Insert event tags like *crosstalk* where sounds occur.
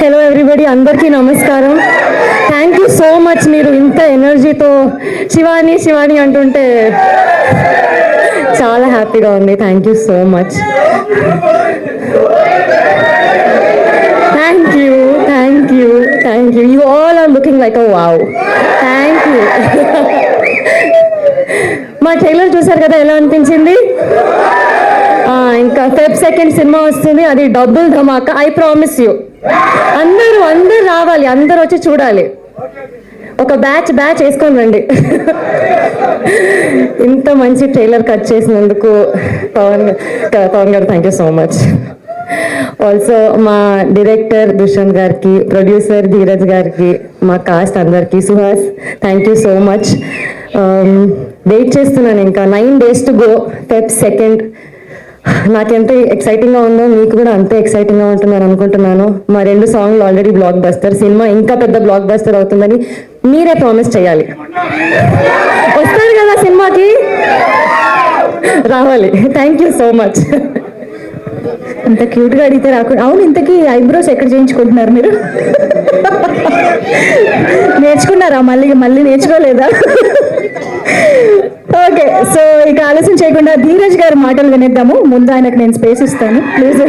Hello everybody అందరికీ నమస్కారం. Thank you so much మీరు ఇంత ఎనర్జీతో శివాని శివాని అంటుంటే చాలా హ్యాపీగా ఉంది. Thank you so much thank you thank you thank you you all are looking like a wow thank you మా ట్రైలర్ చూసారు కదా ఎలా అనిపించింది? ఇంకా ఫెబ్ సెకండ్ సినిమా వస్తుంది. అది డబుల్ ధమాకా. ఐ ప్రామిస్ యూ అందరూ అందరు రావాలి అందరు వచ్చి చూడాలి. ఒక బ్యాచ్ బ్యాచ్ వేసుకొని రండి. ఇంత మంచి ట్రైలర్ కట్ చేసినందుకు పవన్ పవన్ గారు thank you so much also మా డైరెక్టర్ దుష్యంత్ గారికి ప్రొడ్యూసర్ ధీరజ్ గారికి మా కాస్ట్ అందరికీ Suhas thank you so much wait చేస్తున్నాను ఇంకా. Nine days to go Feb second నాకెంత ఎక్సైటింగ్గా ఉందో మీకు కూడా అంతే ఎక్సైటింగ్గా ఉంటుందని అనుకుంటున్నాను. మా రెండు సాంగ్లు ఆల్రెడీ బ్లాక్ బస్టర్ సినిమా ఇంకా పెద్ద బ్లాక్ బస్టర్ అవుతుందని మీరే ప్రామిస్ చేయాలి. వస్తారు కదా సినిమాకి? రావాలి. థ్యాంక్ యూ సో మచ్ అంత క్యూట్గా అడిగితే రాకుండా అవును ఇంతకీ ఐబ్రోస్ ఎక్కడ చేయించుకుంటున్నారు మీరు? నేర్చుకున్నారా? మళ్ళీ మళ్ళీ నేర్చుకోలేదా? ఓకే ఆలస్యం చేయకుండా ధీరజ్ గారి మాటలు వినేద్దాము. ముందు ఆయనకు నేను స్పేస్ ఇస్తాను. *laughs* ప్లీజ్